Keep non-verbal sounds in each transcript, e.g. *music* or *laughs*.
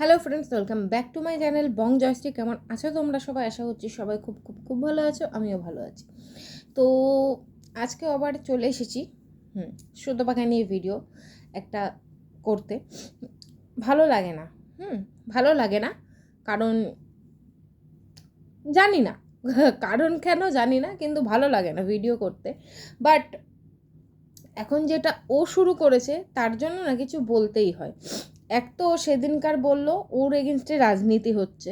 Hello friends welcome back to my channel Bong Joyshree কেমন আছো তোমরা সবাই? আশা করছি সবাই খুব খুব খুব ভালো আছো, আমিও ভালো আছি। তো আজকে আবার চলে এসেছি, হুম শুদ্ধ পাখা নিয়ে ভিডিও একটা করতে। ভালো লাগে না, হুম, ভালো লাগে না, কারণ জানি না, কারণ কেন জানি না, কিন্তু ভালো লাগে না ভিডিও করতে। বাট এখন যেটা ও শুরু করেছে, তার জন্য না কিছু বলতেই হয়। এক তো সেদিনকার বলল, ওর এগেনস্টে রাজনীতি হচ্ছে।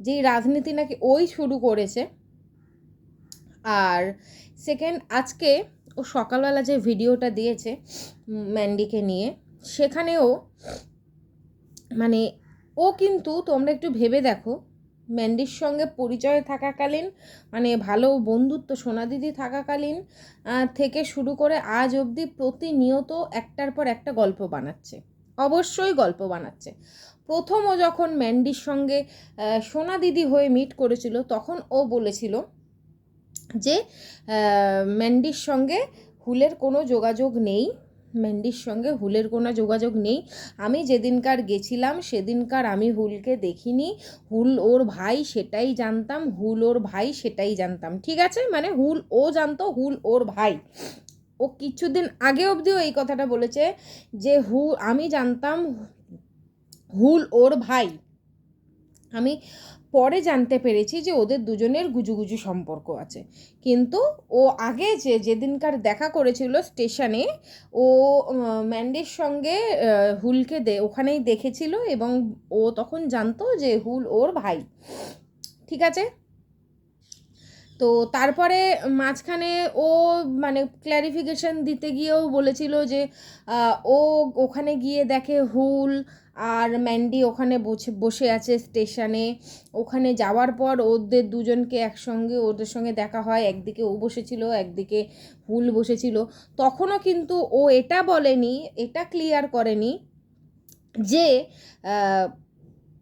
যেই রাজনীতি নাকি ওই শুরু করেছে। আর সেকেন্ড আজকে ও সকালবেলা যে ভিডিওটা দিয়েছে ম্যান্ডিকে নিয়ে, সেখানেও মানে ও কিন্তু, তোমরা একটু ভেবে দেখো, ম্যান্ডির সঙ্গে পরিচয় থাকাকালীন মানে ভালো বন্ধুত্ব, সোনা দিদি থাকাকালীন থেকে শুরু করে আজ অবধি প্রতিনিয়ত একটার পর একটা গল্প বানাচ্ছে। অবশ্যই গল্প বানাচ্ছে। প্রথম ও যখন ম্যান্ডির সঙ্গে সোনা দিদি হয়ে মিট করেছিল, তখন ও বলেছিল যে ম্যান্ডির সঙ্গে হুলের কোনো যোগাযোগ নেই। ম্যান্ডির সঙ্গে হুলের কোনো যোগাযোগ নেই। আমি যেদিনকার গেছিলাম, সেদিনকার আমি হুলকে দেখিনি। হুল ওর ভাই, সেটাই জানতাম। হুল ওর ভাই, সেটাই জানতাম। ঠিক আছে? মানে হুল ও জানতো, হুল ওর ভাই। ও কিছুদিন আগে অবধিও এই কথাটা বলেছে যে, হু, আমি জানতাম হুল ওর ভাই। আমি পরে জানতে পেরেছি যে ওদের দুজনের গুজুগুজু সম্পর্ক আছে। কিন্তু ও আগে যে, যেদিনকার দেখা করেছিল স্টেশনে, ও ম্যান্ডির সঙ্গে হুলকে দে, ওখানেই দেখেছিল এবং ও তখন জানতো যে, হুল ওর ভাই। ঠিক আছে? তো তারপরে মাঝখানে ও মানে ক্ল্যারিফিকেশন দিতে গিয়েও বলেছিল যে ও ওখানে গিয়ে দেখে হুল আর ম্যান্ডি ওখানে বসে বসে আছে স্টেশনে। ওখানে যাওয়ার পর ওদের দুজনকে একসঙ্গে, ওদের সঙ্গে দেখা হয়। একদিকে ও বসেছিল, একদিকে হুল বসেছিল। তখনও কিন্তু ও এটা বলেনি, এটা ক্লিয়ার করেনি যে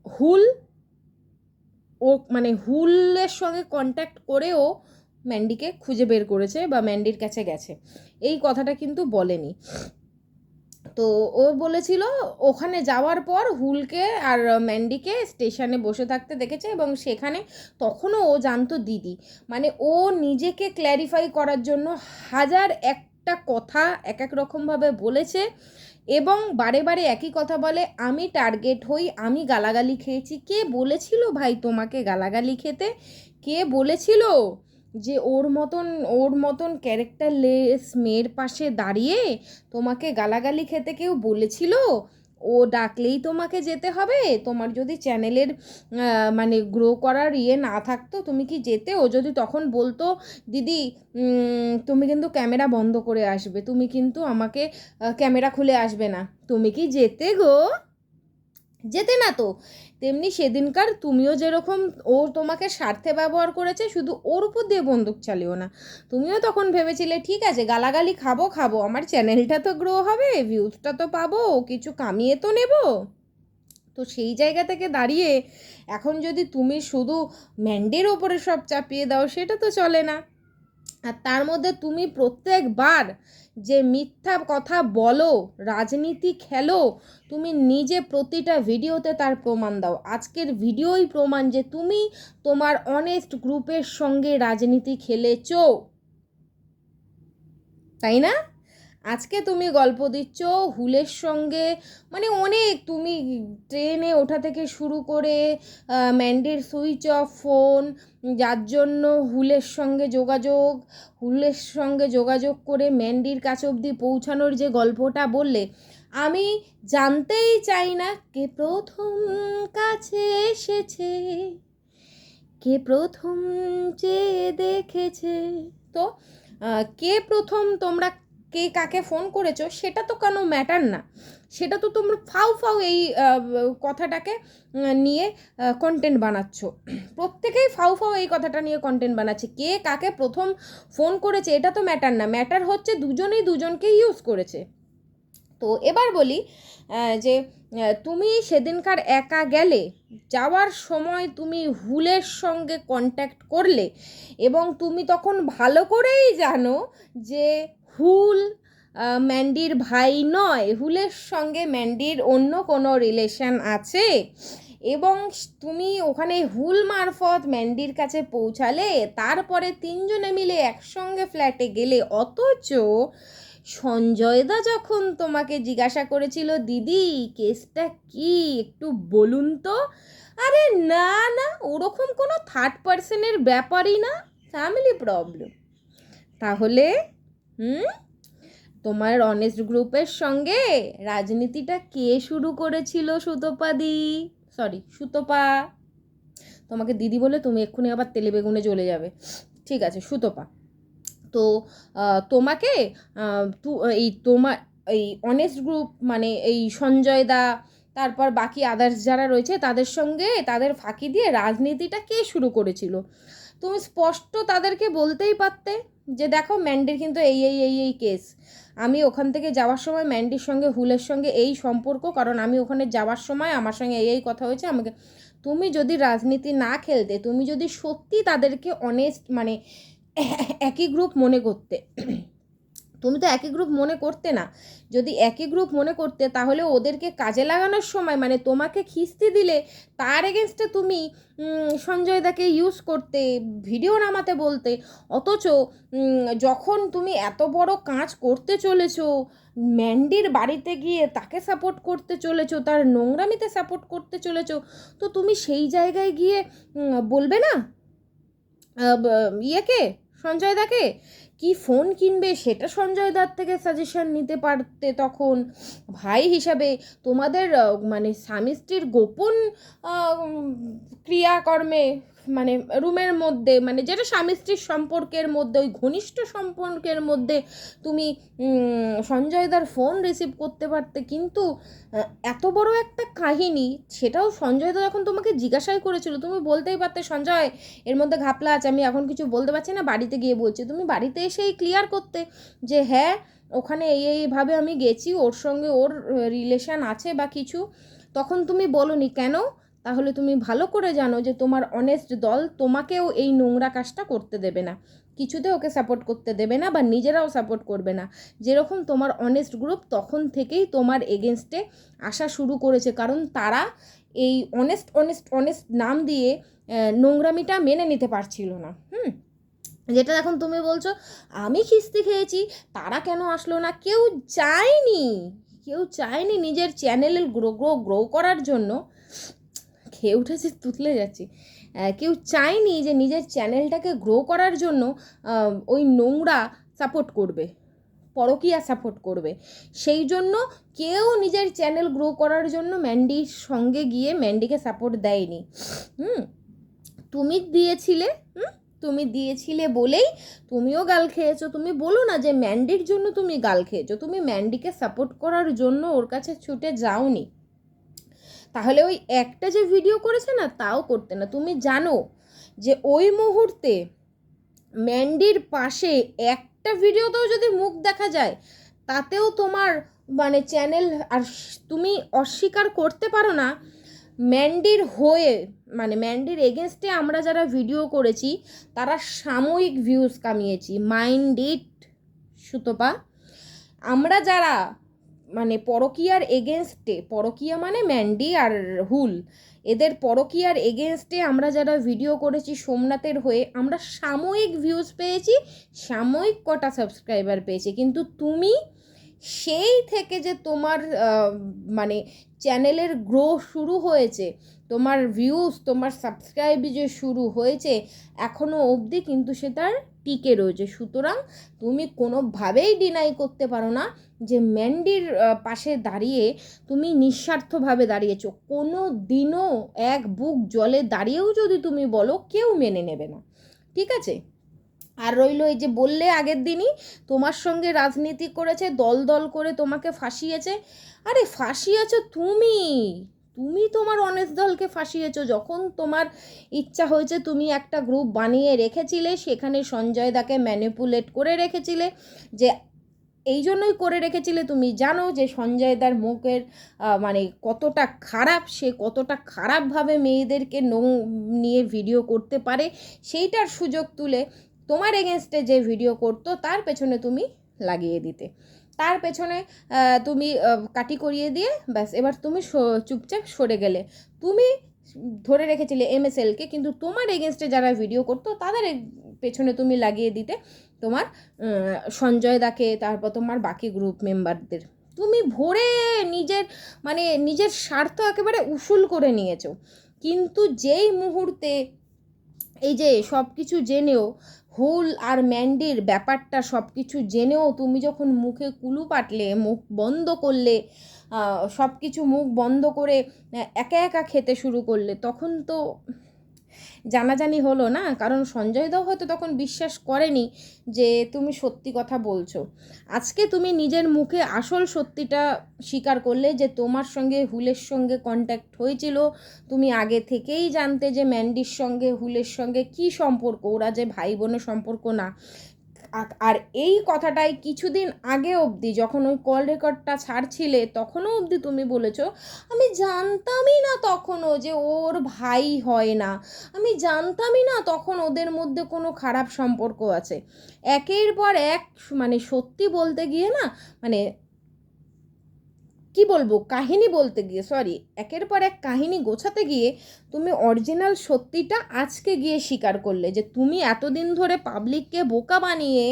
হুল ও মানে হুলের সঙ্গে কন্ট্যাক্ট করেও ম্যান্ডিকে খুঁজে বের করেছে বা ম্যান্ডির কাছে গেছে। এই কথাটা কিন্তু বলেনি। তো ও বলেছিল, ওখানে যাওয়ার পর হুলকে আর ম্যান্ডিকে স্টেশনে বসে থাকতে দেখেছে এবং সেখানে তখনও ও জানতো দিদি। মানে ও নিজেকে ক্ল্যারিফাই করার জন্য হাজার একটা কথা এক এক রকমভাবে বলেছে। এবং বারে বারে একই কথা বলে, আমি টার্গেট হই, আমি গালাগালি খেয়েছি। কে বলেছিল ভাই তোমাকে গালাগালি খেতে? কে বলেছিল যে ওর মতন ওর মতন ক্যারেক্টারলেস মেয়ের পাশে দাঁড়িয়ে তোমাকে গালাগালি খেতে কেউ বলেছিল? ও ডাকলেই তোমাকে যেতে হবে। তোমার যদি চ্যানেলের মানে গ্রো করার ইয়ে না থাকতো, তুমি কি যেতে? ও যদি তখন বলতো, দিদি তুমি কিন্তু ক্যামেরা বন্ধ করে আসবে। তুমি কিন্তু আমাকে ক্যামেরা খুলে আসবে না। তুমি কি যেতে গো? যেতে না তো। তেমনি সেদিনকার তুমিও যেরকম ও তোমাকে স্বার্থে ব্যবহার করেছে, শুধু ওর উপর দিয়ে বন্দুক চালিও না। তুমিও তখন ভেবেছিলে, ঠিক আছে, গালাগালি খাব খাব। আমার চ্যানেলটা তো গ্রো হবে ভিউজটা তো পাবো, কিছু কামিয়ে তো নেব। তো সেই জায়গা থেকে দাঁড়িয়ে এখন যদি তুমি শুধু ম্যান্ডের ওপরে সব চাপিয়ে দাও, সেটা তো চলে না। আর তার মধ্যে তুমি প্রত্যেকবার যে মিথ্যা কথা বলো, রাজনীতি খেলো, তুমি নিজে প্রতিটা ভিডিওতে তার প্রমাণ দাও। আজকের ভিডিওই প্রমাণ যে তুমি তোমার অনেস্ট গ্রুপের সঙ্গে রাজনীতি খেলেছ। তাই না? আজকে তুমি গল্প দিচ্ছ হুলের সঙ্গে মানে অনেক তুমি ট্রেনে ওঠা থেকে শুরু করে ম্যান্ডির সুইচ অফ ফোন, যার জন্য হুলের সঙ্গে যোগাযোগ, হুলের সঙ্গে যোগাযোগ করে ম্যান্ডির কাছে অবধি পৌঁছানোর যে গল্পটা বললে, আমি জানতেই চাই না কে প্রথম কাছে এসেছে, কে প্রথম চেয়ে দেখেছে। তো কে প্রথম তোমরা কে কাকে ফোন করেছ, সেটা তো কোনো ম্যাটার না। সেটা তো তোমরা ফাউ ফাউ এই কথাটাকে নিয়ে কন্টেন্ট বানাচ্ছ। প্রত্যেকেই ফাউ ফাউ এই কথাটা নিয়ে কন্টেন্ট বানাচ্ছে। কে কাকে প্রথম ফোন করেছে, এটা তো ম্যাটার না। ম্যাটার হচ্ছে দুজনেই দুজনকে ইউজ করেছে। তো এবার বলি যে তুমি সেদিনকার একা গেলে, যাওয়ার সময় তুমি হুলের সঙ্গে কন্ট্যাক্ট করলে এবং তুমি তখন ভালো করেই জানো যে হুল ম্যান্ডির ভাই নয়, হুলের সঙ্গে ম্যান্ডির অন্য কোনো রিলেশন আছে? এবং তুমি ওখানে হুল মারফত ম্যান্ডির কাছে পৌঁছালে, তারপরে তিনজনে মিলে একসঙ্গে ফ্ল্যাটে গেলে, অথচ সঞ্জয়দা যখন তোমাকে জিজ্ঞাসা করেছিল, দিদি কেসটা কি? একটু বলুন তো। আরে না না, ওরকম কোনো থার্ড পার্সনের ব্যাপারই না ফ্যামিলি প্রবলেম তাহলে হুম? তোমার অনেস্ট গ্রুপের সঙ্গে রাজনীতিটা কে শুরু করেছিল, সুতোপাদি? সরি সুতোপা। তোমাকে দিদি বলে তুমি এক্ষুনি আবার তেলে বেগুনে চলে যাবে। ঠিক আছে, সুতোপা। তো তোমাকে তু- এই তোমার, এই অনেস্ট গ্রুপ মানে এই সঞ্জয় দা, তারপর বাকি আদার্স যারা রয়েছে তাদের সঙ্গে তাদের ফাঁকি দিয়ে রাজনীতিটা কে শুরু করেছিল? তুমি স্পষ্ট তাদেরকে বলতেই পারতে। যে দেখো ম্যান্ডির কিন্তু এই এই এই এই কেস। আমি ওখান থেকে যাওয়ার সময় ম্যান্ডির সঙ্গে, হুলের সঙ্গে এই সম্পর্ক, কারণ আমি ওখানে যাওয়ার সময় আমার সঙ্গে এই এই কথা হয়েছে, আমাকে তুমি যদি রাজনীতি না খেলতে, তুমি যদি সত্যি তাদেরকে অনেস্ট মানে একই গ্রুপ মনে করতে তুমি তো একই গ্রুপ মনে করতে না। যদি একই গ্রুপ মনে করতে, তাহলে ওদেরকে কাজে লাগানোর সময় মানে তোমাকে খিস্তি দিলে, তার এগেনস্টে তুমি সঞ্জয় দাকে ইউজ করতে ভিডিও নামাতে বলতে, অথচ যখন তুমি এত বড় কাজ করতে চলেছো ম্যান্ডির বাড়িতে গিয়ে তাকে সাপোর্ট করতে চলেছো, তার নোংরামিতে সাপোর্ট করতে চলেছো, তো তুমি সেই জায়গায় গিয়ে বলবে না? ইয়েকে সঞ্জয় দাকে কি ফোন কিনবে সেটা সঞ্জয় দার থেকে সাজেশন নিতে পারতে তখন। ভাই হিসাবে তোমাদের মানে স্বামী স্ত্রীর গোপন ক্রিয়াকর্মে মানে রুমের মধ্যে মানে যেটা স্বামী স্ত্রীর সম্পর্কের মধ্যে ওই ঘনিষ্ঠ সম্পর্কের মধ্যে তুমি উম, সঞ্জয় দার ফোন রিসিভ করতে পারতে। কিন্তু এত বড় একটা কাহিনী সেটাও সঞ্জয় দা যখন তোমাকে জিজ্ঞাসাই করেছিল তুমি বলতেই পারতে সঞ্জয় এর মধ্যে ঘাপলা আছে আমি এখন কিছু বলতে পারছি না বাড়িতে গিয়ে বলছি। তুমি বাড়িতে এসেই ক্লিয়ার করতে যে হ্যাঁ ওখানে এই এইভাবে আমি গেছি ওর সঙ্গে ওর রিলেশন আছে বা কিছু। তখন তুমি বলনি কেন? তাহলে তুমি ভালো করে জানো যে তোমার অনেস্ট দল তোমাকেও এই নোংরা কাজটা করতে দেবে না। কিছুতে ওকে সাপোর্ট করতে দেবে না বা নিজেরাও সাপোর্ট করবে না। যেরকম তোমার অনেস্ট গ্রুপ তখন থেকেই তোমার এগেনস্টে আসা শুরু করেছে। কারণ তারা এই অনেস্ট অনেস্ট অনেস্ট নাম দিয়ে নোংরামিটা মেনে নিতে পারছিল না। হুম? যেটা এখন তুমি বলছো, আমি খিস্তি খেয়েছি, তারা কেন আসলো না? কেউ চায়নি কেউ চায়নি নিজের চ্যানেলের গ্রো গ্রো গ্রো করার জন্য। খেয়ে উঠেছে, তুতলে যাচ্ছি। কেউ চায়নি যে নিজের চ্যানেলটাকে গ্রো করার জন্য ওই নোংরা সাপোর্ট করবে, পরকীয়া সাপোর্ট করবে। সেই জন্য কেউ নিজের চ্যানেল গ্রো করার জন্য ম্যান্ডির সঙ্গে গিয়ে ম্যান্ডিকে সাপোর্ট দেয়নি। হুম? তুমি দিয়েছিলে, হুম? তুমি দিয়েছিলে বলেই তুমিও গাল খেয়েছো। তুমি বলো না যে ম্যান্ডির জন্য তুমি গাল খেয়েছো। তুমি ম্যান্ডিকে সাপোর্ট করার জন্য ওর কাছে ছুটে যাওনি। তাহলে ওই একটা যে ভিডিও করেছে না, তাও করতে না। তুমি জানো যে ওই মুহূর্তে ম্যান্ডির পাশে একটা ভিডিওতেও যদি মুখ দেখা যায়, তাতেও তোমার মানে চ্যানেল আর তুমি অস্বীকার করতে পারো না, ম্যান্ডির হয়ে মানে ম্যান্ডির এগেনস্টে আমরা যারা ভিডিও করেছি, তারা সাময়িক ভিউজ কামিয়েছি। Mind it Sutapa. আমরা যারা মানে পরকীয়ার এগেনস্টে, পরকীয়া মানে ম্যান্ডি আর হুল, এদের পরকীয়ার এগেনস্টে আমরা যারা ভিডিও করেছি সোমনাথের হয়ে, আমরা সাময়িক ভিউজ পেয়েছি, সাময়িক কটা সাবস্ক্রাইবার পেয়েছি, কিন্তু তুমি সেই থেকে যে তোমার মানে চ্যানেলের গ্রো শুরু হয়েছে, তোমার ভিউজ তোমার সাবস্ক্রাইব যে শুরু হয়েছে এখনও অবধি কিন্তু সে তার টিকে রয়েছে। সুতরাং তুমি কোনোভাবেই ডিনাই করতে পারো না যে ম্যান্ডির পাশে দাঁড়িয়ে তুমি নিঃস্বার্থভাবে দাঁড়িয়েছো। কোনো দিনও এক বুক জলে দাঁড়িয়েও যদি তুমি বলো, কেউ মেনে নেবে না। ঠিক আছে? আর রইল এই যে বললে আগের দিনই, তোমার সঙ্গে রাজনীতি করেছে, দল দল করে তোমাকে ফাঁসিয়েছে। আরে ফাঁসিয়েছো তুমি? তুমি তোমার অনেস্ট দলকে ফাঁসিয়েছো। যখন তোমার ইচ্ছা হয়েছে তুমি একটা গ্রুপ বানিয়ে রেখেছিলে, সেখানে সঞ্জয় দাকে ম্যানিপুলেট করে রেখেছিলে, যে এই জন্যই করে রেখেছিলে। তুমি জানো যে সঞ্জয় দার মুখের মানে কতটা খারাপ, সে কতটা খারাপভাবে মেয়েদেরকে নৌ, নিয়ে ভিডিও করতে পারে। সেইটার সুযোগ তুলে তোমার এগেনস্টে যে ভিডিও করতো, তার পেছনে তুমি লাগিয়ে দিতে। তার পেছনে তুমি কাটি করিয়ে দিয়ে, ব্যাস, এবার তুমি চুপচাপ সরে গেলে। তুমি ধরে রেখেছিলে এমএসএলকে কিন্তু তোমার এগেনস্টে যারা ভিডিও করতো, তাদের পেছনে তুমি লাগিয়ে দিতে। তোমার সঞ্জয় দাকে, তারপর তোমার বাকি গ্রুপ মেম্বারদের তুমি ভরে নিজের মানে নিজের স্বার্থ একেবারে উসুল করে নিয়েছো। কিন্তু যেই মুহূর্তে এই যে সব কিছু জেনেও, হুল আর ম্যান্ডির ব্যাপারটা সব কিছু জেনেও তুমি যখন মুখে কুলু পাটলে, মুখ বন্ধ করলে সব কিছু মুখ বন্ধ করে, একা একা খেতে শুরু করলে, তখন তো জানাজানি হলো না? কারণ সঞ্জয় দাও হয়তো তখন বিশ্বাস করেনি যে তুমি সত্যি কথা বলছো। আজকে তুমি নিজের মুখে আসল সত্যিটা স্বীকার করলে যে তোমার সঙ্গে হুলের সঙ্গে কন্ট্যাক্ট হয়েছিল। তুমি আগে থেকেই জানতে যে ম্যান্ডির সঙ্গে, হুলের সঙ্গে কি সম্পর্ক? ওরা যে ভাই বোনের সম্পর্ক না। আর এই কথাটাই কিছুদিন আগে অবধি যখন ওই কল রেকর্ডটা ছাড়ছিলে, তখনও অবধি তুমি বলেছ, আমি জানতামই না তখনও যে ওর ভাই হয় না। আমি জানতামই না তখন ওদের মধ্যে কোনো খারাপ সম্পর্ক আছে। একের পর এক মানে সত্যি বলতে গিয়ে না মানে কি বলব? কাহিনী বলতে গিয়ে সরি একের পর এক কাহিনী গোছাতে গিয়ে তুমি অরিজিনাল সত্যিটা আজকে গিয়ে স্বীকার করলে যে তুমি এতদিন ধরে পাবলিককে বোকা বানিয়ে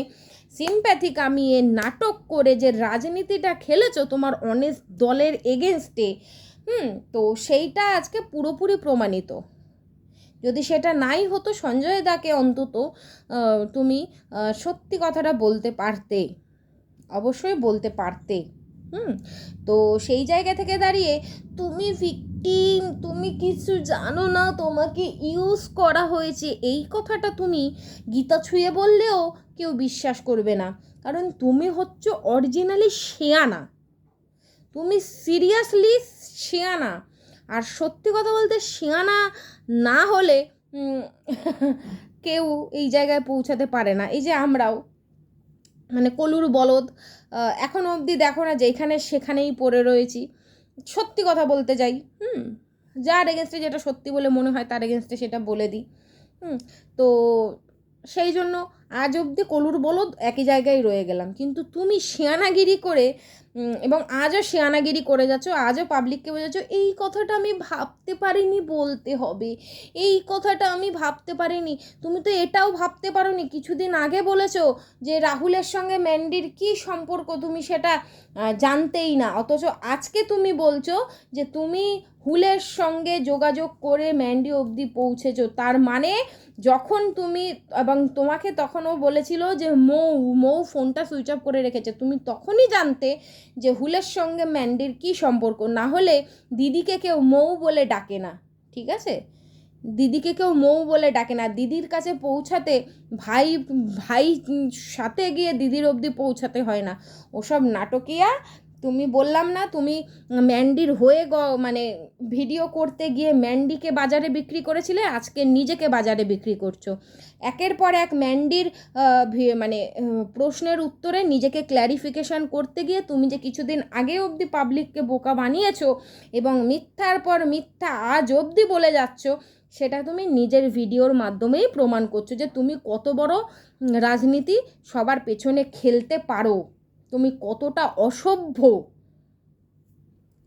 সিম্প্যাথি কামিয়ে নাটক করে যে রাজনীতিটা খেলেছো তোমার অনেস্ট দলের এগেনস্টে হুম, তো সেইটা আজকে পুরোপুরি প্রমাণিত। যদি সেটা নাই হতো সঞ্জয় দাকে অন্তত তুমি সত্যি কথাটা বলতে পারতে, অবশ্যই বলতে পারতে। হুম, তো সেই জায়গা থেকে দাঁড়িয়ে তুমি ভিকটিম তুমি কিছু জানো না, তোমাকে ইউজ করা হয়েছে। এই কথাটা তুমি গীতা ছুঁয়ে বললেও কেউ বিশ্বাস করবে না। কারণ তুমি হচ্ছে অরিজিনালি শেয়ানা। তুমি সিরিয়াসলি শেয়ানা। আর সত্যি কথা বলতে শেয়ানা না হলে *laughs* কেউ এই জায়গায় পৌঁছাতে পারে না। এই যে আমরাও মানে কলুর বলদ এখন অবধি দেখো না যেখানে সেখানেই পড়ে রয়েছি। সত্যি কথা বলতে যাই, হুম, যার এগেনস্টে যেটা সত্যি বলে মনে হয় তার এগেনস্টে সেটা বলে দিই, হুম, তো সেই জন্য আজ অবধি কলুর বলদ একই জায়গায় রয়ে গেলাম। কিন্তু তুমি শিয়ানাগিরি করে এবং আজও শিয়ানাগিরি করে যাচ্ছ, আজও পাবলিককে বোঝাচ্ছ, এই কথাটা আমি ভাবতে পারিনি বলতে হবে। এই কথাটা আমি ভাবতে পারিনি। তুমি তো এটাও ভাবতে পারোনি। কিছুদিন আগে বলেছ যে রাহুলের সঙ্গে ম্যান্ডির কি সম্পর্ক, তুমি সেটা জানতেই না। অথচ আজকে তুমি বলছো যে তুমি হুলের সঙ্গে যোগাযোগ করে ম্যান্ডি অবধি পৌঁছেছো। তার মানে যখন তুমি এবং তোমাকে তখনও বলেছিল যে, মৌ মৌ ফোনটা সুইচ অফ করে রেখেছে। তুমি তখনই জানতে যে হুলের সঙ্গে ম্যান্ডির কি সম্পর্ক। না হলে দিদিকে কেউ মৌ বলে ডাকে না, ঠিক আছে? দিদিকে কেউ মৌ বলে ডাকে না। দিদির কাছে পৌঁছাতে ভাই ভাই সাথে গিয়ে দিদির অবধি পৌঁছাতে হয় না। ওসব নাটকিয়া তুমি বললাম না, তুমি ম্যান্ডির হয়ে গ মানে ভিডিও করতে গিয়ে ম্যান্ডিকে বাজারে বিক্রি করেছিলে, আজকে নিজেকে বাজারে বিক্রি করছ। একের পর এক ম্যান্ডির মানে প্রশ্নের উত্তরে নিজেকে ক্ল্যারিফিকেশান করতে গিয়ে তুমি যে কিছুদিন আগে অবধি পাবলিককে বোকা বানিয়েছো এবং মিথ্যার পর মিথ্যা আজ অবধি বলে যাচ্ছ, সেটা তুমি নিজের ভিডিওর মাধ্যমেই প্রমাণ করছ যে তুমি কত বড় রাজনীতি সবার পেছনে খেলতে পারো। তুমি কতটা অসভ্য।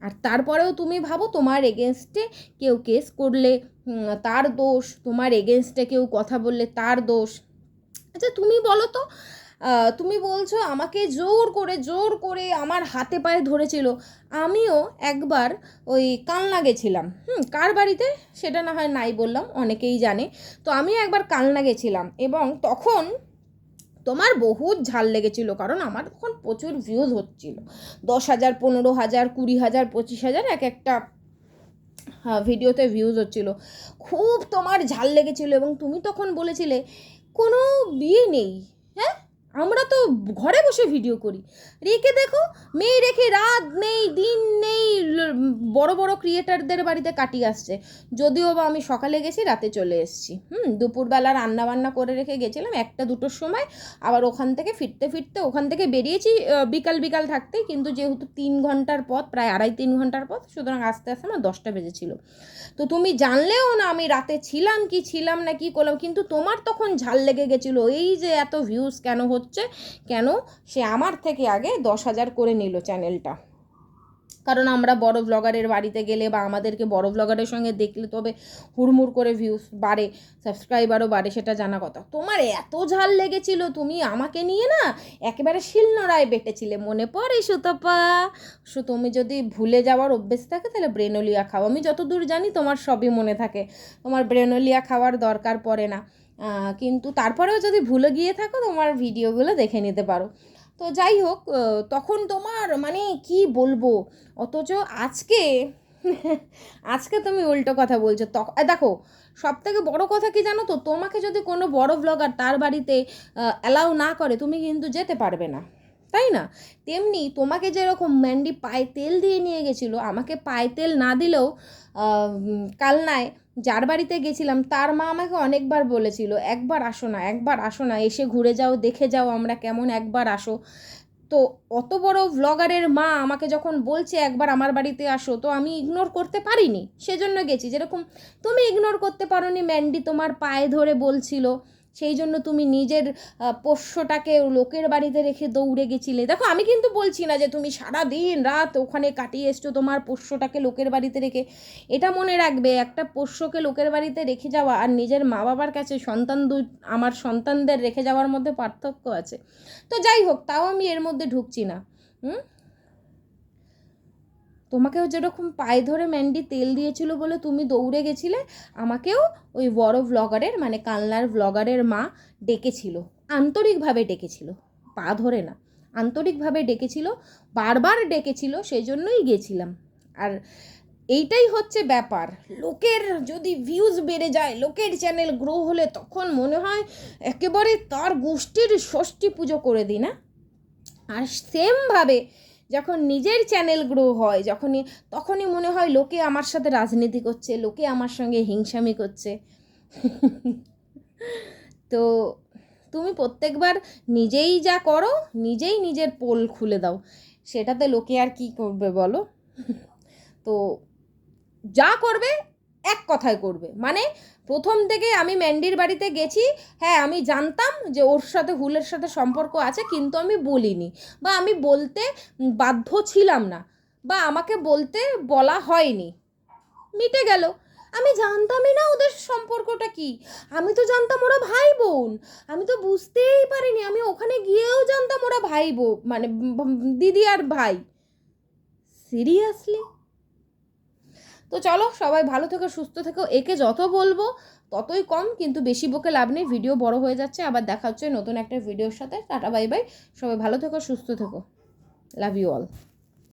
আর তারপরেও তুমি ভাবো তোমার এগেনস্টে কেউ কেস করলে তার দোষ, তোমার এগেনস্টে কেউ কথা বললে তার দোষ। আচ্ছা তুমি বলো তো তুমি বলছো আমাকে জোর করে জোর করে আমার হাতে পায়ে ধরেছিল। আমিও একবার ওই কালনা গেছিলাম হুম, কার বাড়িতে? সেটা না হয় নাই বললাম, অনেকেই জানে। তো আমিও একবার কালনা গেছিলাম এবং তখন তোমার বহুত ঝাল লেগেছিল কারণ আমার তখন প্রচুর ভিউজ হচ্ছিল। দশ হাজার পনেরো হাজার কুড়ি হাজার পঁচিশ হাজার এক একটা হ্যাঁ, ভিডিওতে ভিউজ হচ্ছিল। খুব তোমার ঝাল লেগেছিল এবং তুমি তখন বলেছিলে কোনো বিয়ে নেই হ্যাঁ? আমরা তো ঘরে বসে ভিডিও করি। রেখে দেখো, মেয়ে রেখে রাত নেই, দিন নেই, বড় বড় ক্রিয়েটারদের বাড়িতে কাটিয়ে আসছে। যদিও বা আমি সকালে গেছি, রাতে চলে এসেছি। হুম, দুপুরবেলা রান্না বান্না করে রেখে গেছিলাম, একটা দুটোর সময়। আবার ওখান থেকে ফিরতে ফিরতে, ওখান থেকে বেরিয়েছি বিকাল বিকাল থাকতে কিন্তু যেহেতু তিন ঘণ্টার পথ, প্রায় আড়াই তিন ঘণ্টার পথ, সুতরাং আস্তে আস্তে আমার দশটা বেজেছিল। তো তুমি জানলেও না আমি রাতে ছিলাম কি ছিলাম না কি করলাম, কিন্তু তোমার তখন ঝাল লেগে গেছিল। এই যে এত ভিউজ কেন হচ্ছে? হচ্ছে কেন সে আমার থেকে আগে দশ হাজার করে নিল চ্যানেলটা। কারণ আমরা বড় ব্লগারের বাড়িতে গেলে বা আমাদেরকে বড় ব্লগারের সঙ্গে দেখলে তবে হুড়মুড় করে ভিউস বাড়ে সাবস্ক্রাইবারও বাড়ে, সেটা জানা কথা। তোমার এত ঝাল লেগেছিল, তুমি আমাকে নিয়ে না একেবারে শিলনোড়ায় বেটেছিলে। মনে পড়ে সুতপা? সু, তুমি যদি ভুলে যাওয়ার অভ্যেস থাকে, তাহলে ব্রেনোলিয়া খাও। আমি যতদূর জানি, তোমার সবই মনে থাকে। তোমার ব্রেনোলিয়া খাওয়ার দরকার পড়ে না। কিন্তু তারপরেও যদি ভুলে গিয়ে থাকো, তোমার ভিডিওগুলো দেখে নিতে পারো। তো যাই হোক তখন তোমার মানে কি বলব? অথচ আজকে আজকে তুমি উল্টো কথা বলছো। দেখো সব থেকে বড়ো কথা কি জানো তো? তোমাকে যদি কোনো বড় ব্লগার তার বাড়িতে অ্যালাউ না করে, তুমি কিন্তু যেতে পারবে না। তাই না? তেমনি তোমাকে যেরকম ম্যান্ডি পায়ে তেল দিয়ে নিয়ে গেছিল, আমাকে পায়ে তেল না দিলেও কালনায় যার বাড়িতে গেছিলাম, তার মা আমাকে অনেকবার বলেছিল, একবার আসো না, একবার আসো না, এসে ঘুরে যাও, দেখে যাও আমরা কেমন, একবার আসো। তো অত বড় ভ্লগারের মা আমাকে যখন বলছে, একবার আমার বাড়িতে আসো, তো আমি ইগনোর করতে পারিনি। সেজন্য গেছি। যেরকম তুমি ইগনোর করতে পারোনি ম্যান্ডি তোমার পায়ে ধরে বলছিল সেই জন্য তুমি নিজের পোষ্যটাকে লোকের বাড়িতে রেখে দৌড়ে গেছিলে। দেখো, আমি কিন্তু বলছি না যে তুমি সারা দিন রাত ওখানে কাটিয়ে এসছো তোমার পোষ্যটাকে লোকের বাড়িতে রেখে। এটা মনে রাখবে, একটা পোষ্যকে লোকের বাড়িতে রেখে যাওয়া আর নিজের মা বাবার কাছে সন্তান দুই আমার সন্তানদের রেখে যাওয়ার মধ্যে পার্থক্য আছে। তো যাই হোক, তাও আমি এর মধ্যে ঢুকছি না। হুম? তোমাকেও যেরকম পায়ে ধরে ম্যান্ডি তেল দিয়েছিল বলে তুমি দৌড়ে গেছিলে, আমাকেও ওই বড় ভ্লগারের মানে কালনার ভ্লগারের মা ডেকেছিল, আন্তরিকভাবে ডেকেছিল, পা ধরে না, আন্তরিকভাবে ডেকেছিল, বারবার ডেকেছিল সেই জন্যই গেছিলাম। আর এইটাই হচ্ছে ব্যাপার, লোকের যদি ভিউজ বেড়ে যায়, লোকের চ্যানেল গ্রো হলে তখন মনে হয় একেবারে তার গোষ্ঠীর ষষ্ঠী পুজো করে দিই না? আর সেমভাবে যখন নিজের চ্যানেল গ্রো হয়, যখনই, তখনই মনে হয় লোকে আমার সাথে রাজনীতি করছে, লোকে আমার সঙ্গে হিংসামি করছে। *laughs* তো তুমি প্রত্যেকবার নিজেই যা করো, নিজেই নিজের পোল খুলে দাও। সেটাতে লোকে আর কি করবে বলো? *laughs* তো যা করবে এক কথায় করবে। মানে প্রথম থেকে আমি ম্যান্ডির বাড়িতে গেছি হ্যাঁ আমি জানতাম যে ওর সাথে, হুলের সাথে সম্পর্ক আছে, কিন্তু আমি বলিনি। বা আমি বলতে বাধ্য ছিলাম না, বা আমাকে বলতে বলা হয়নি। মিটে গেল। আমি জানতামই না ওদের সম্পর্কটা কি। আমি তো জানতাম ওরা ভাই বোন আমি তো বুঝতেই পারিনি, আমি ওখানে গিয়েও জানতাম ওরা ভাই বোন মানে দিদি আর ভাই। সিরিয়াসলি? তো চলো সবাই ভালো থেকো, সুস্থ থেকো। একে যত বলব ততই কম, কিন্তু বেশি বকে লাভ নেই। ভিডিও বড় হয়ে যাচ্ছে, আবার দেখা হচ্ছে নতুন একটা ভিডিওর সাথে। Tata, bye bye. সবাই ভালো থেকো, সুস্থ থেকো। Love you all